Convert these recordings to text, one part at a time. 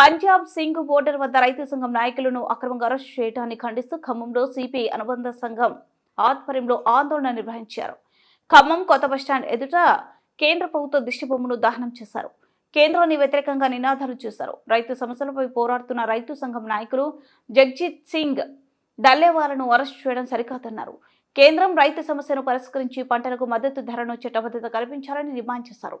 Punjab Singh border వద్ద రైతు సంఘం నాయకులను అక్రమంగా అరెస్టు చేయడాన్ని ఖండిస్తూ ఖమ్మంలో సిపిఐ అనుబంధ సంఘం ఆధ్వర్యంలో ఆందోళన నిర్వహించారు. ఖమ్మం కొత్త బస్టాండ్ ఎదుట కేంద్ర ప్రభుత్వ దిష్టిబొమ్మను దహనం చేశారు. కేంద్రాన్ని వ్యతిరేకంగా నినాదాలు చేశారు. రైతు సమస్యలపై పోరాడుతున్న రైతు సంఘం నాయకులు జగ్జిత్ సింగ్ డల్లేవాలను అరెస్టు చేయడం సరికాదన్నారు. కేంద్రం రైతు సమస్యను పరిష్కరించి పంటలకు మద్దతు ధరను చట్టబద్ధత కల్పించాలని డిమాండ్ చేశారు.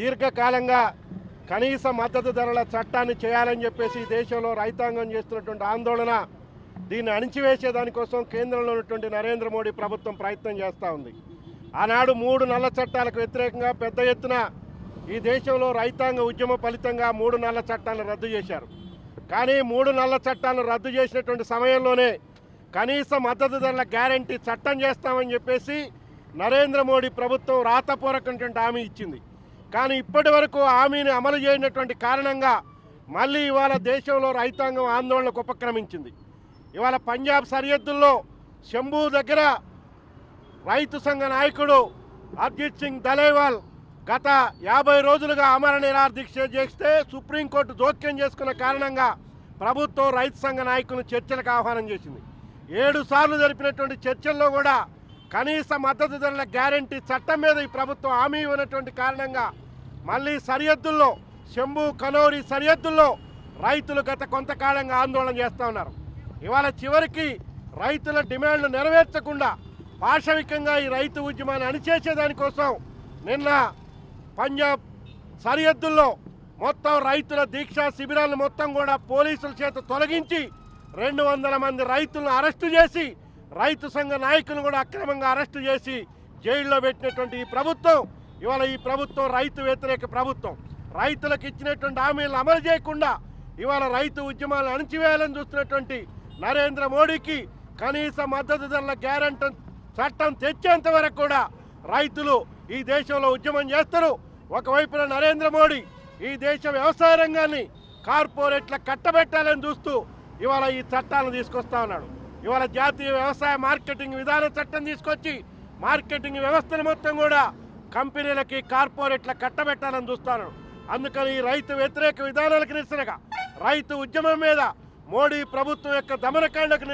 దీర్ఘకాలంగా కనీస మద్దతు ధరల చట్టాన్ని చేయాలని చెప్పేసి దేశంలో రైతాంగం చేస్తున్నటువంటి ఆందోళన దీన్ని అణిచివేసే దానికోసం కేంద్రంలో ఉన్నటువంటి నరేంద్ర మోడీ ప్రభుత్వం ప్రయత్నం చేస్తూ ఉంది. ఆనాడు మూడు నల్ల చట్టాలకు వ్యతిరేకంగా పెద్ద ఎత్తున ఈ దేశంలో రైతాంగ ఉద్యమ ఫలితంగా మూడు నల్ల చట్టాలను రద్దు చేశారు. కానీ మూడు నల్ల చట్టాలను రద్దు చేసినటువంటి సమయంలోనే కనీస మద్దతు ధరల గ్యారంటీ చట్టం చేస్తామని చెప్పేసి నరేంద్ర మోడీ ప్రభుత్వం రాతపూర్వకమైనటువంటి హామీ ఇచ్చింది. కానీ ఇప్పటి వరకు హామీని అమలు చేయనటువంటి కారణంగా మళ్ళీ ఇవాళ దేశంలో రైతాంగం ఆందోళనకు ఉపక్రమించింది. ఇవాళ పంజాబ్ సరిహద్దుల్లో శంభూ దగ్గర రైతు సంఘ నాయకుడు అర్జిత్ సింగ్ దలేవాల్ గత యాభై రోజులుగా అమర నిరాదీక్ష దీక్ష చేస్తే సుప్రీంకోర్టు జోక్యం చేసుకున్న కారణంగా ప్రభుత్వం రైతు సంఘ నాయకులను చర్చలకు ఆహ్వానం చేసింది. ఏడు సార్లు జరిపినటువంటి చర్చల్లో కూడా కనీస మద్దతు ధరల గ్యారంటీ చట్టం మీద ఈ ప్రభుత్వం హామీ ఇవ్వనటువంటి కారణంగా మళ్ళీ సరిహద్దుల్లో శంభు కనోరి సరిహద్దుల్లో రైతులు గత కొంతకాలంగా ఆందోళన చేస్తూ ఉన్నారు. ఇవాళ చివరికి రైతుల డిమాండ్లు నెరవేర్చకుండా పాశవికంగా ఈ రైతు ఉద్యమాన్ని అణిచేసేదానికోసం నిన్న పంజాబ్ సరిహద్దుల్లో మొత్తం రైతుల దీక్షా శిబిరాలను మొత్తం కూడా పోలీసుల చేత తొలగించి రెండు వందల మంది రైతులను అరెస్టు చేసి రైతు సంఘ నాయకులను కూడా అక్రమంగా అరెస్టు చేసి జైల్లో పెట్టినటువంటి ఈ ప్రభుత్వం ఇవాళ ఈ ప్రభుత్వం రైతు వ్యతిరేక ప్రభుత్వం. రైతులకు ఇచ్చినటువంటి హామీలను అమలు చేయకుండా ఇవాళ రైతు ఉద్యమాలను అణిచివేయాలని చూస్తున్నటువంటి నరేంద్ర మోడీకి కనీస మద్దతు ధరల గ్యారంటీ చట్టం తెచ్చేంత వరకు కూడా రైతులు ఈ దేశంలో ఉద్యమం చేస్తారు. ఒకవైపున నరేంద్ర మోడీ ఈ దేశ వ్యవసాయ రంగాన్ని కార్పొరేట్ల కట్టబెట్టాలని చూస్తూ ఇవాళ ఈ చట్టాలను తీసుకొస్తా ఉన్నాడు. ఇవాళ జాతీయ వ్యవసాయ మార్కెటింగ్ విధాన చట్టం తీసుకొచ్చి మార్కెటింగ్ వ్యవస్థను మొత్తం కూడా కంపెనీలకి కార్పొరేట్ల కట్టబెట్టాలని చూస్తాను. అందుకని ఈ రైతు వ్యతిరేక విధానాలకు నిరసనగా రైతు ఉద్యమం మీద మోడీ ప్రభుత్వం యొక్క దమనకాండకు